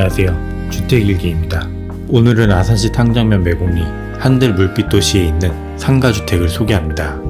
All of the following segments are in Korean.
안녕하세요. 주택일기입니다. 오늘은 아산시 탕정면 매곡리 한들 물빛 도시에 있는 상가주택을 소개합니다.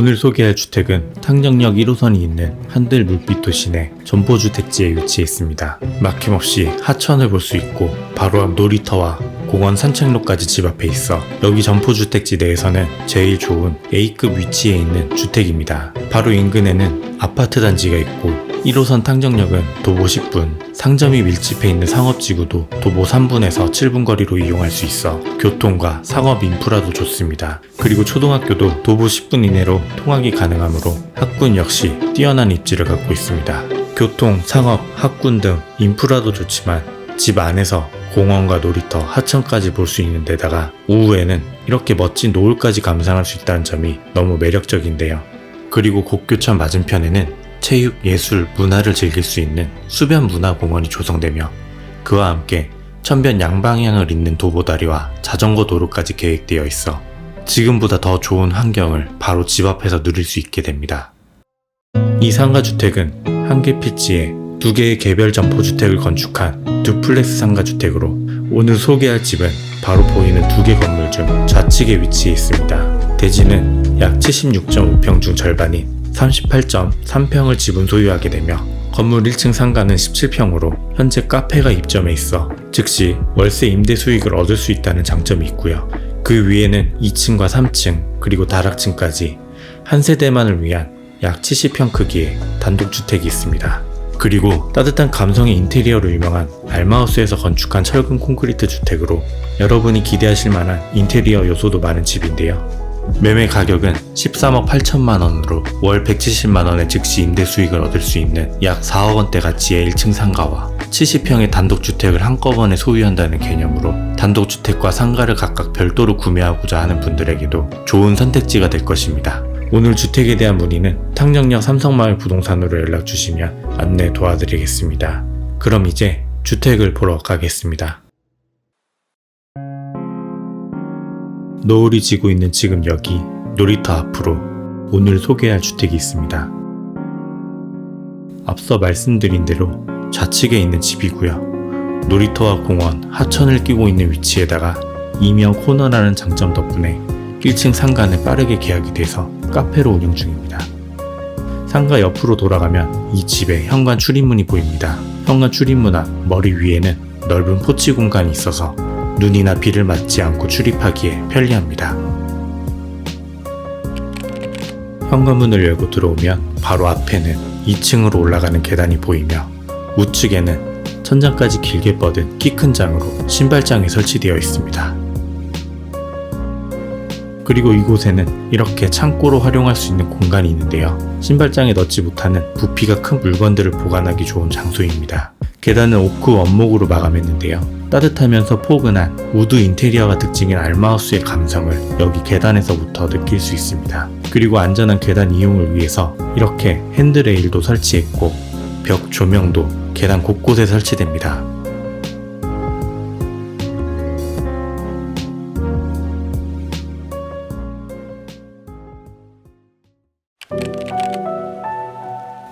오늘 소개할 주택은 탕정역 1호선이 있는 한들 물빛 도시 내 점포주택지에 위치해 있습니다. 막힘없이 하천을 볼 수 있고 바로 앞 놀이터와 공원 산책로까지 집 앞에 있어 여기 점포주택지 내에서는 제일 좋은 A급 위치에 있는 주택입니다. 바로 인근에는 아파트 단지가 있고 1호선 탕정역은 도보 10분, 상점이 밀집해 있는 상업지구도 도보 3분에서 7분 거리로 이용할 수 있어 교통과 상업 인프라도 좋습니다. 그리고 초등학교도 도보 10분 이내로 통학이 가능하므로 학군 역시 뛰어난 입지를 갖고 있습니다. 교통, 상업, 학군 등 인프라도 좋지만 집 안에서 공원과 놀이터, 하천까지 볼 수 있는 데다가 오후에는 이렇게 멋진 노을까지 감상할 수 있다는 점이 너무 매력적인데요. 그리고 곡교천 맞은편에는 체육, 예술, 문화를 즐길 수 있는 수변 문화공원이 조성되며 그와 함께 천변 양방향을 잇는 도보다리와 자전거 도로까지 계획되어 있어 지금보다 더 좋은 환경을 바로 집 앞에서 누릴 수 있게 됩니다. 이 상가주택은 한개 피치에 두 개의 개별 점포주택을 건축한 두플렉스 상가주택으로 오늘 소개할 집은 바로 보이는 두 개 건물 중 좌측에 위치해 있습니다. 대지는 약 76.5평 중 절반인 38.3평을 지분 소유하게 되며 건물 1층 상가는 17평으로 현재 카페가 입점해 있어 즉시 월세 임대 수익을 얻을 수 있다는 장점이 있고요. 그 위에는 2층과 3층 그리고 다락층까지 한 세대만을 위한 약 70평 크기의 단독주택이 있습니다. 그리고 따뜻한 감성의 인테리어로 유명한 알마우스에서 건축한 철근 콘크리트 주택으로 여러분이 기대하실 만한 인테리어 요소도 많은 집인데요. 매매 가격은 13억 8천만 원으로 월 170만 원의 즉시 임대 수익을 얻을 수 있는 약 4억 원대 가치의 1층 상가와 70평의 단독주택을 한꺼번에 소유한다는 개념으로 단독주택과 상가를 각각 별도로 구매하고자 하는 분들에게도 좋은 선택지가 될 것입니다. 오늘 주택에 대한 문의는 탕정역 삼성마을 부동산으로 연락 주시면 안내 도와드리겠습니다. 그럼 이제 주택을 보러 가겠습니다. 노을이 지고 있는 지금 여기 놀이터 앞으로 오늘 소개할 주택이 있습니다. 앞서 말씀드린 대로 좌측에 있는 집이고요. 놀이터와 공원, 하천을 끼고 있는 위치에다가 이면 코너라는 장점 덕분에 1층 상가는 빠르게 계약이 돼서 카페로 운영 중입니다. 상가 옆으로 돌아가면 이 집의 현관 출입문이 보입니다. 현관 출입문 앞 머리 위에는 넓은 포치 공간이 있어서 눈이나 비를 맞지 않고 출입하기에 편리합니다. 현관문을 열고 들어오면 바로 앞에는 2층으로 올라가는 계단이 보이며 우측에는 천장까지 길게 뻗은 키 큰 장으로 신발장이 설치되어 있습니다. 그리고 이곳에는 이렇게 창고로 활용할 수 있는 공간이 있는데요. 신발장에 넣지 못하는 부피가 큰 물건들을 보관하기 좋은 장소입니다. 계단은 오크 원목으로 마감했는데요. 따뜻하면서 포근한 우드 인테리어가 특징인 알마우스의 감성을 여기 계단에서부터 느낄 수 있습니다. 그리고 안전한 계단 이용을 위해서 이렇게 핸드레일도 설치했고 벽 조명도 계단 곳곳에 설치됩니다.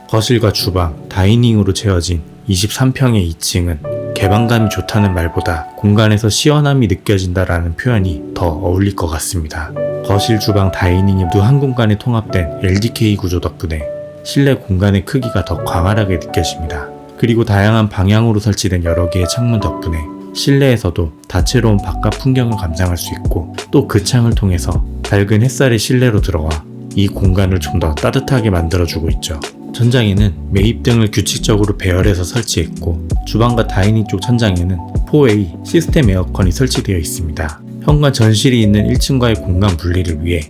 거실과 주방, 다이닝으로 채워진 23평의 2층은 개방감이 좋다는 말보다 공간에서 시원함이 느껴진다라는 표현이 더 어울릴 것 같습니다. 거실, 주방, 다이닝이 모두 한 공간에 통합된 LDK 구조 덕분에 실내 공간의 크기가 더 광활하게 느껴집니다. 그리고 다양한 방향으로 설치된 여러 개의 창문 덕분에 실내에서도 다채로운 바깥 풍경을 감상할 수 있고 또 그 창을 통해서 밝은 햇살이 실내로 들어와 이 공간을 좀 더 따뜻하게 만들어주고 있죠. 천장에는 매입등을 규칙적으로 배열해서 설치했고 주방과 다이닝 쪽 천장에는 4A 시스템 에어컨이 설치되어 있습니다. 현관 전실이 있는 1층과의 공간 분리를 위해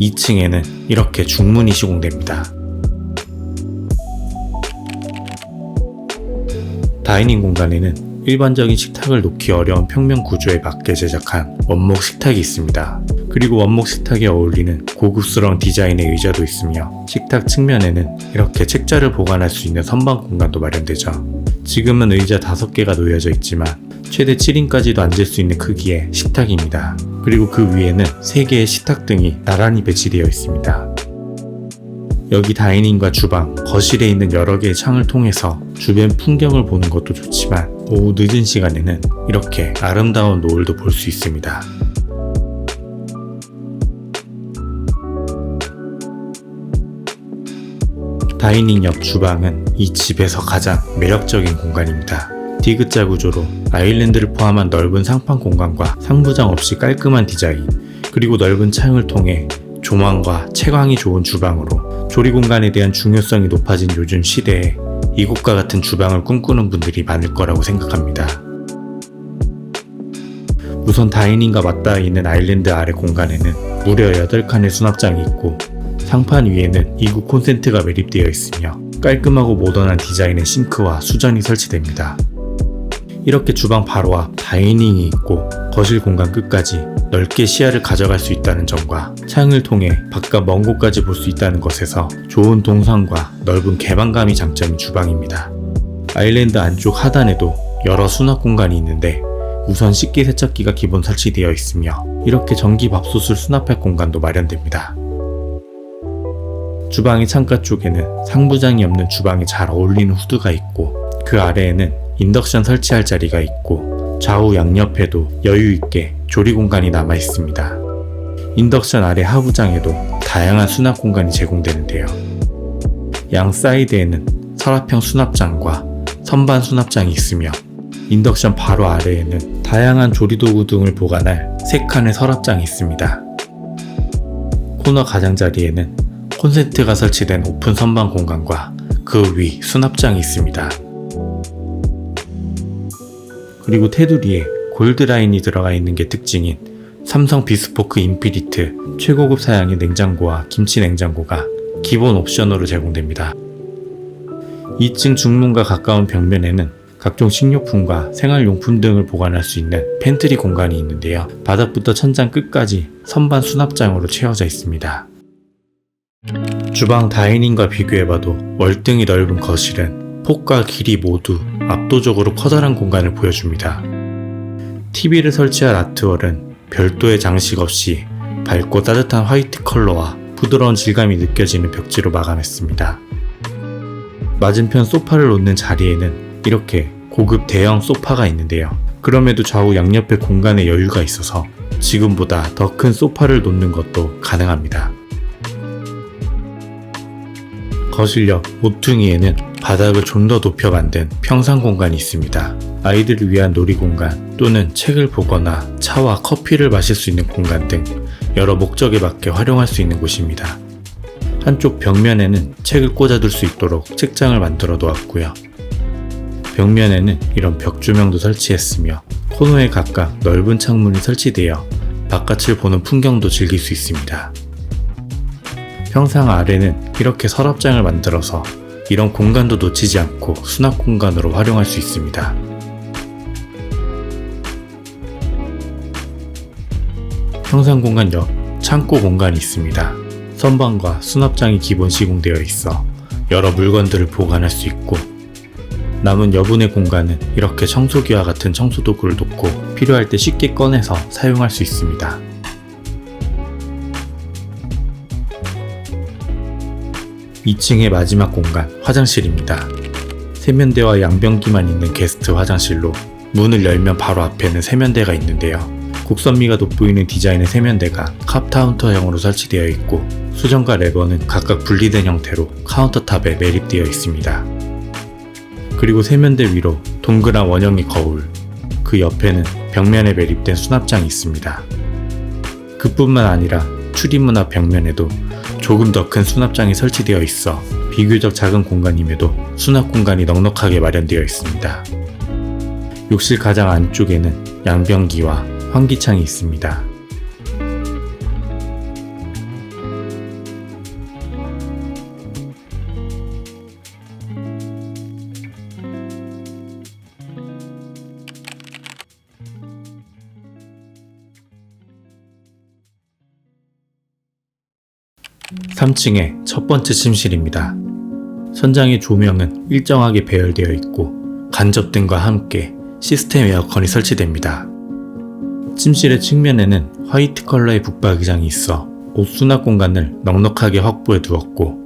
2층에는 이렇게 중문이 시공됩니다. 다이닝 공간에는 일반적인 식탁을 놓기 어려운 평면 구조에 맞게 제작한 원목 식탁이 있습니다. 그리고 원목 식탁에 어울리는 고급스러운 디자인의 의자도 있으며 식탁 측면에는 이렇게 책자를 보관할 수 있는 선반 공간도 마련되죠. 지금은 의자 5개가 놓여져 있지만 최대 7인까지도 앉을 수 있는 크기의 식탁입니다. 그리고 그 위에는 3개의 식탁 등이 나란히 배치되어 있습니다. 여기 다이닝과 주방, 거실에 있는 여러 개의 창을 통해서 주변 풍경을 보는 것도 좋지만 오후 늦은 시간에는 이렇게 아름다운 노을도 볼 수 있습니다. 다이닝 옆 주방은 이 집에서 가장 매력적인 공간입니다. 디귿자 구조로 아일랜드를 포함한 넓은 상판 공간과 상부장 없이 깔끔한 디자인, 그리고 넓은 창을 통해 조망과 채광이 좋은 주방으로 조리 공간에 대한 중요성이 높아진 요즘 시대에 이곳과 같은 주방을 꿈꾸는 분들이 많을 거라고 생각합니다. 우선 다이닝과 맞닿아 있는 아일랜드 아래 공간에는 무려 8칸의 수납장이 있고 상판 위에는 이국 콘센트가 매립되어 있으며 깔끔하고 모던한 디자인의 싱크와 수전이 설치됩니다. 이렇게 주방 바로 앞 다이닝이 있고 거실 공간 끝까지 넓게 시야를 가져갈 수 있다는 점과 창을 통해 바깥 먼 곳까지 볼 수 있다는 것에서 좋은 동상과 넓은 개방감이 장점인 주방입니다. 아일랜드 안쪽 하단에도 여러 수납 공간이 있는데 우선 식기 세척기가 기본 설치되어 있으며 이렇게 전기 밥솥을 수납할 공간도 마련됩니다. 주방의 창가 쪽에는 상부장이 없는 주방에 잘 어울리는 후드가 있고 그 아래에는 인덕션 설치할 자리가 있고 좌우 양옆에도 여유 있게 조리 공간이 남아 있습니다. 인덕션 아래 하부장에도 다양한 수납 공간이 제공되는데요. 양 사이드에는 서랍형 수납장과 선반 수납장이 있으며 인덕션 바로 아래에는 다양한 조리도구 등을 보관할 3칸의 서랍장이 있습니다. 코너 가장자리에는 콘센트가 설치된 오픈 선반 공간과 그 위 수납장이 있습니다. 그리고 테두리에 골드라인이 들어가 있는 게 특징인 삼성 비스포크 인피니트 최고급 사양의 냉장고와 김치 냉장고가 기본 옵션으로 제공됩니다. 2층 중문과 가까운 벽면에는 각종 식료품과 생활용품 등을 보관할 수 있는 팬트리 공간이 있는데요. 바닥부터 천장 끝까지 선반 수납장으로 채워져 있습니다. 주방 다이닝과 비교해봐도 월등히 넓은 거실은 폭과 길이 모두 압도적으로 커다란 공간을 보여줍니다. TV를 설치할 아트월은 별도의 장식 없이 밝고 따뜻한 화이트 컬러와 부드러운 질감이 느껴지는 벽지로 마감했습니다. 맞은편 소파를 놓는 자리에는 이렇게 고급 대형 소파가 있는데요. 그럼에도 좌우 양옆에 공간에 여유가 있어서 지금보다 더 큰 소파를 놓는 것도 가능합니다. 거실역 모퉁이에는 바닥을 좀 더 높여 만든 평상 공간이 있습니다. 아이들을 위한 놀이 공간 또는 책을 보거나 차와 커피를 마실 수 있는 공간 등 여러 목적에 맞게 활용할 수 있는 곳입니다. 한쪽 벽면에는 책을 꽂아둘 수 있도록 책장을 만들어 놓았고요. 벽면에는 이런 벽 조명도 설치했으며 코너에 각각 넓은 창문이 설치되어 바깥을 보는 풍경도 즐길 수 있습니다. 평상 아래는 이렇게 서랍장을 만들어서 이런 공간도 놓치지 않고 수납 공간으로 활용할 수 있습니다. 평상 공간 옆 창고 공간이 있습니다. 선반과 수납장이 기본 시공되어 있어 여러 물건들을 보관할 수 있고 남은 여분의 공간은 이렇게 청소기와 같은 청소 도구를 놓고 필요할 때 쉽게 꺼내서 사용할 수 있습니다. 2층의 마지막 공간, 화장실입니다. 세면대와 양변기만 있는 게스트 화장실로 문을 열면 바로 앞에는 세면대가 있는데요. 곡선미가 돋보이는 디자인의 세면대가 컵카운터형으로 설치되어 있고 수전과 레버는 각각 분리된 형태로 카운터탑에 매립되어 있습니다. 그리고 세면대 위로 동그란 원형의 거울, 그 옆에는 벽면에 매립된 수납장이 있습니다. 그뿐만 아니라 출입문 앞 벽면에도 조금 더 큰 수납장이 설치되어 있어 비교적 작은 공간임에도 수납 공간이 넉넉하게 마련되어 있습니다. 욕실 가장 안쪽에는 양변기와 환기창이 있습니다. 3층의 첫 번째 침실입니다. 천장의 조명은 일정하게 배열되어 있고 간접등과 함께 시스템 에어컨이 설치됩니다. 침실의 측면에는 화이트 컬러의 북박이장이 있어 옷 수납 공간을 넉넉하게 확보해 두었고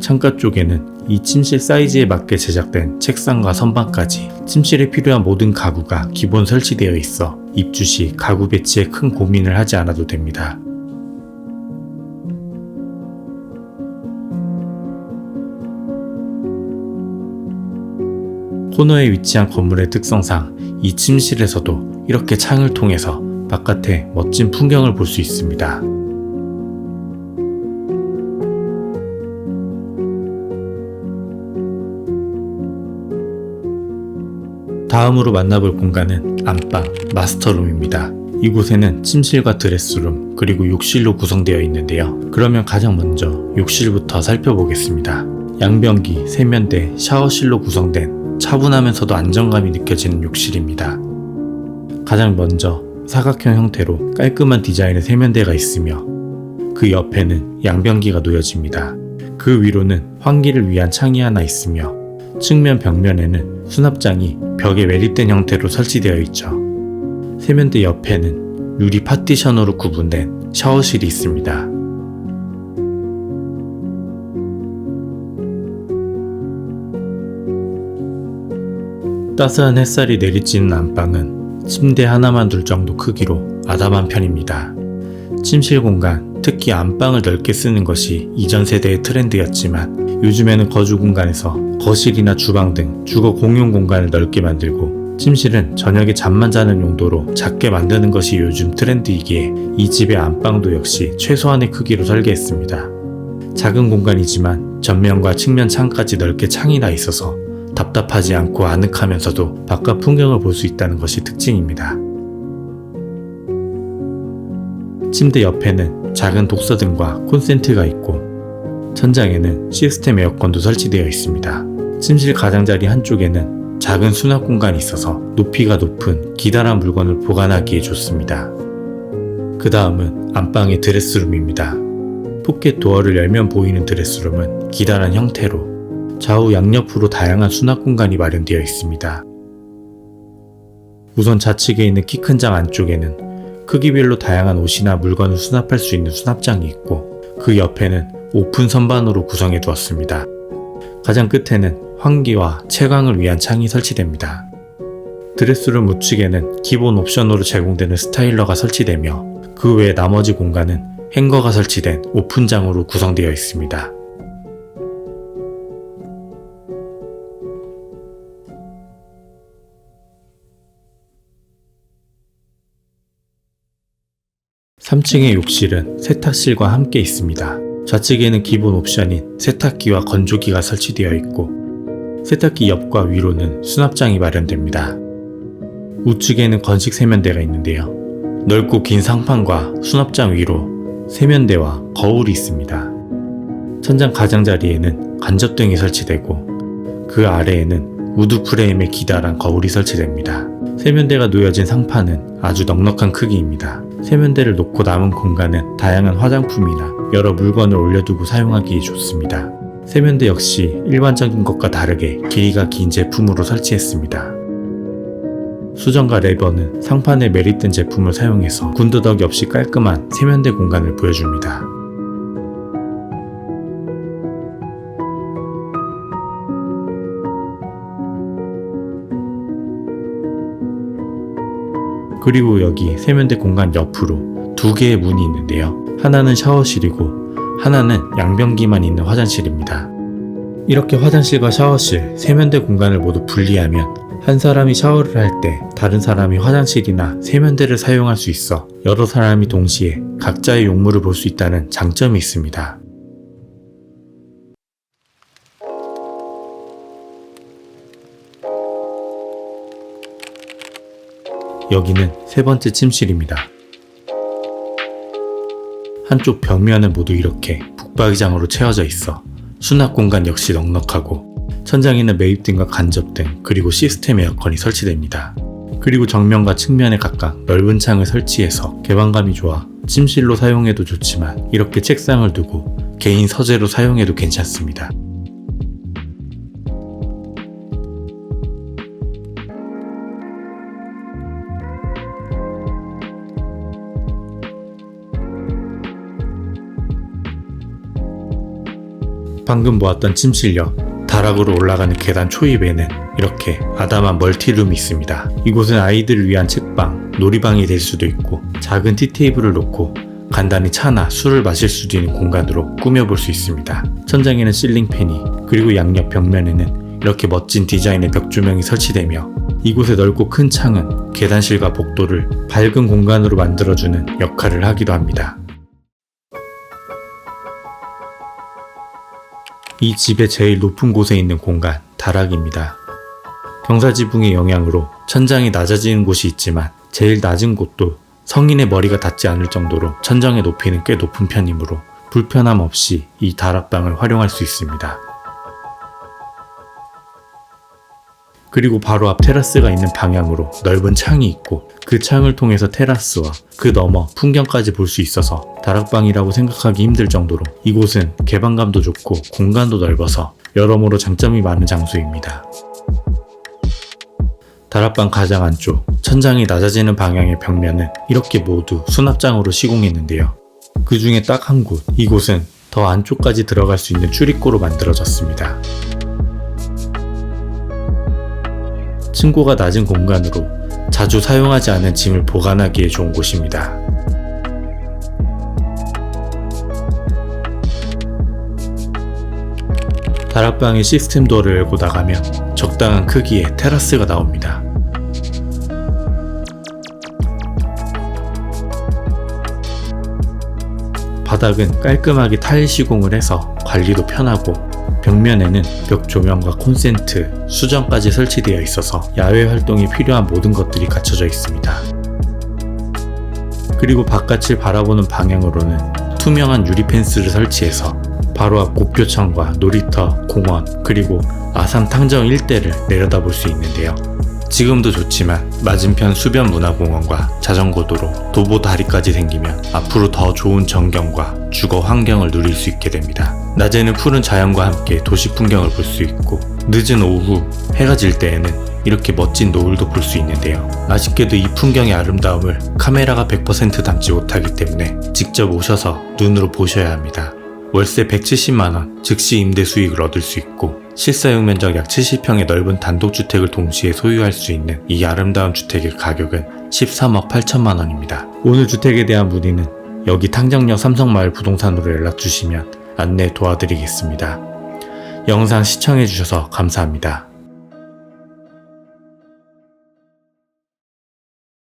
창가 쪽에는 이 침실 사이즈에 맞게 제작된 책상과 선반까지 침실에 필요한 모든 가구가 기본 설치되어 있어 입주 시 가구 배치에 큰 고민을 하지 않아도 됩니다. 코너에 위치한 건물의 특성상 이 침실에서도 이렇게 창을 통해서 바깥에 멋진 풍경을 볼 수 있습니다. 다음으로 만나볼 공간은 안방, 마스터룸입니다. 이곳에는 침실과 드레스룸, 그리고 욕실로 구성되어 있는데요. 그러면 가장 먼저 욕실부터 살펴보겠습니다. 양변기, 세면대, 샤워실로 구성된 차분하면서도 안정감이 느껴지는 욕실입니다. 가장 먼저 사각형 형태로 깔끔한 디자인의 세면대가 있으며 그 옆에는 양변기가 놓여집니다. 그 위로는 환기를 위한 창이 하나 있으며 측면 벽면에는 수납장이 벽에 매립된 형태로 설치되어 있죠. 세면대 옆에는 유리 파티션으로 구분된 샤워실이 있습니다. 따스한 햇살이 내리쬐는 안방은 침대 하나만 둘 정도 크기로 아담한 편입니다. 침실 공간, 특히 안방을 넓게 쓰는 것이 이전 세대의 트렌드였지만 요즘에는 거주 공간에서 거실이나 주방 등 주거 공용 공간을 넓게 만들고 침실은 저녁에 잠만 자는 용도로 작게 만드는 것이 요즘 트렌드이기에 이 집의 안방도 역시 최소한의 크기로 설계했습니다. 작은 공간이지만 전면과 측면 창까지 넓게 창이 나 있어서 답답하지 않고 아늑하면서도 바깥 풍경을 볼 수 있다는 것이 특징입니다. 침대 옆에는 작은 독서등과 콘센트가 있고 천장에는 시스템 에어컨도 설치되어 있습니다. 침실 가장자리 한쪽에는 작은 수납 공간이 있어서 높이가 높은 기다란 물건을 보관하기에 좋습니다. 그 다음은 안방의 드레스룸입니다. 포켓 도어를 열면 보이는 드레스룸은 기다란 형태로 좌우 양옆으로 다양한 수납 공간이 마련되어 있습니다. 우선 좌측에 있는 키 큰 장 안쪽에는 크기별로 다양한 옷이나 물건을 수납할 수 있는 수납장이 있고 그 옆에는 오픈 선반으로 구성해 두었습니다. 가장 끝에는 환기와 채광을 위한 창이 설치됩니다. 드레스룸 우측에는 기본 옵션으로 제공되는 스타일러가 설치되며 그 외 나머지 공간은 행거가 설치된 오픈장으로 구성되어 있습니다. (3층의) 욕실은 세탁실과 함께 있습니다. 좌측에는 기본 옵션인 세탁기와 건조기가 설치되어 있고 세탁기 옆과 위로는 수납장이 마련됩니다. 우측에는 건식 세면대가 있는데요. 넓고 긴 상판과 수납장 위로 세면대와 거울이 있습니다. 천장 가장자리에는 간접등이 설치되고 그 아래에는 우드 프레임에 기다란 거울이 설치됩니다. 세면대가 놓여진 상판은 아주 넉넉한 크기입니다. 세면대를 놓고 남은 공간은 다양한 화장품이나 여러 물건을 올려두고 사용하기 좋습니다. 세면대 역시 일반적인 것과 다르게 길이가 긴 제품으로 설치했습니다. 수정과 레버는 상판에 매립된 제품을 사용해서 군더더기 없이 깔끔한 세면대 공간을 보여줍니다. 그리고 여기 세면대 공간 옆으로 두 개의 문이 있는데요. 하나는 샤워실이고 하나는 양변기만 있는 화장실입니다. 이렇게 화장실과 샤워실, 세면대 공간을 모두 분리하면 한 사람이 샤워를 할 때 다른 사람이 화장실이나 세면대를 사용할 수 있어 여러 사람이 동시에 각자의 용무를 볼수 있다는 장점이 있습니다. 여기는 세 번째 침실입니다. 한쪽 벽면은 모두 이렇게 북박이장으로 채워져 있어 수납 공간 역시 넉넉하고 천장에는 매입등과 간접등 그리고 시스템 에어컨이 설치됩니다. 그리고 정면과 측면에 각각 넓은 창을 설치해서 개방감이 좋아 침실로 사용해도 좋지만 이렇게 책상을 두고 개인 서재로 사용해도 괜찮습니다. 방금 보았던 침실역 다락으로 올라가는 계단 초입에는 이렇게 아담한 멀티룸이 있습니다. 이곳은 아이들을 위한 책방, 놀이방이 될 수도 있고 작은 티테이블을 놓고 간단히 차나 술을 마실 수도 있는 공간으로 꾸며볼 수 있습니다. 천장에는 실링팬이 그리고 양옆 벽면에는 이렇게 멋진 디자인의 벽 조명이 설치되며 이곳의 넓고 큰 창은 계단실과 복도를 밝은 공간으로 만들어주는 역할을 하기도 합니다. 이 집의 제일 높은 곳에 있는 공간, 다락입니다. 경사지붕의 영향으로 천장이 낮아지는 곳이 있지만 제일 낮은 곳도 성인의 머리가 닿지 않을 정도로 천장의 높이는 꽤 높은 편이므로 불편함 없이 이 다락방을 활용할 수 있습니다. 그리고 바로 앞 테라스가 있는 방향으로 넓은 창이 있고 그 창을 통해서 테라스와 그 너머 풍경까지 볼 수 있어서 다락방이라고 생각하기 힘들 정도로 이곳은 개방감도 좋고 공간도 넓어서 여러모로 장점이 많은 장소입니다. 다락방 가장 안쪽 천장이 낮아지는 방향의 벽면은 이렇게 모두 수납장으로 시공했는데요. 그 중에 딱 한 곳, 이곳은 더 안쪽까지 들어갈 수 있는 출입구로 만들어졌습니다. 층고가 낮은 공간으로 자주 사용하지 않은 짐을 보관하기에 좋은 곳입니다. 다락방의 시스템 도어를 열고 나가면 적당한 크기의 테라스가 나옵니다. 바닥은 깔끔하게 타일 시공을 해서 관리도 편하고 벽면에는 벽 조명과 콘센트, 수정까지 설치되어 있어서 야외 활동에 필요한 모든 것들이 갖춰져 있습니다. 그리고 바깥을 바라보는 방향으로는 투명한 유리 펜스를 설치해서 바로 앞 곡교창과 놀이터, 공원, 그리고 아산 탕정 일대를 내려다볼 수 있는데요. 지금도 좋지만 맞은편 수변 문화공원과 자전거 도로, 도보 다리까지 생기면 앞으로 더 좋은 전경과 주거 환경을 누릴 수 있게 됩니다. 낮에는 푸른 자연과 함께 도시 풍경을 볼 수 있고 늦은 오후 해가 질 때에는 이렇게 멋진 노을도 볼 수 있는데요. 아쉽게도 이 풍경의 아름다움을 카메라가 100% 담지 못하기 때문에 직접 오셔서 눈으로 보셔야 합니다. 월세 170만원, 즉시 임대 수익을 얻을 수 있고 실사용 면적 약 70평의 넓은 단독주택을 동시에 소유할 수 있는 이 아름다운 주택의 가격은 13억 8천만 원입니다. 오늘 주택에 대한 문의는 여기 탕정역 삼성마을 부동산으로 연락 주시면 안내 도와드리겠습니다. 영상 시청해주셔서 감사합니다.